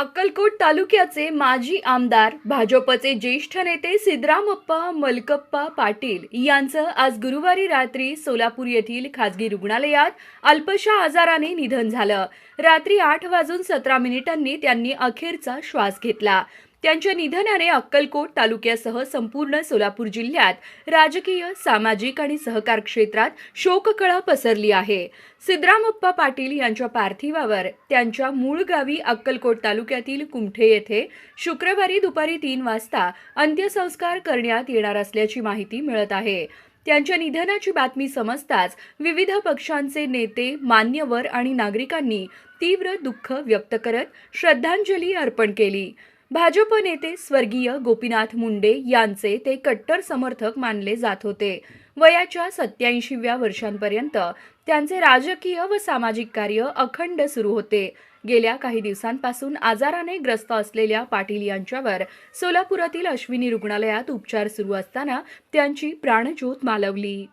अक्कलकोट तालुक्याचे माजी आमदार भाजपचे ज्येष्ठ नेते सिद्धरामप्पा मलकप्पा पाटील यांचं आज गुरुवारी रात्री सोलापूर येथील खासगी रुग्णालयात अल्पशा आजाराने निधन झालं. रात्री आठ वाजून सतरा मिनिटांनी त्यांनी अखेरचा श्वास घेतला. त्यांच्या निधनाने अक्कलकोट तालुक्यासह संपूर्ण सोलापूर जिल्ह्यात राजकीय सामाजिक आणि सहकार क्षेत्रात शोककळा पसरली आहे. सिद्धरामप्पा पाटील यांच्या पार्थिवावर त्यांच्या मूळ गावी अक्कलकोट तालुक्यातील कुमठे येथे शुक्रवारी दुपारी तीन वाजता अंत्यसंस्कार करण्यात येणार असल्याची माहिती मिळत आहे. त्यांच्या निधनाची बातमी समजताच विविध पक्षांचे नेते मान्यवर आणि नागरिकांनी तीव्र दुःख व्यक्त करत श्रद्धांजली अर्पण केली. भाजप नेते स्वर्गीय गोपीनाथ मुंडे यांचे ते कट्टर समर्थक मानले जात होते. वयाच्या सत्याऐंशीव्या वर्षांपर्यंत त्यांचे राजकीय व सामाजिक कार्य अखंड सुरू होते. गेल्या काही दिवसांपासून आजाराने ग्रस्त असलेल्या पाटील यांच्यावर सोलापुरातील अश्विनी रुग्णालयात उपचार सुरू असताना त्यांची प्राणज्योत मालवली.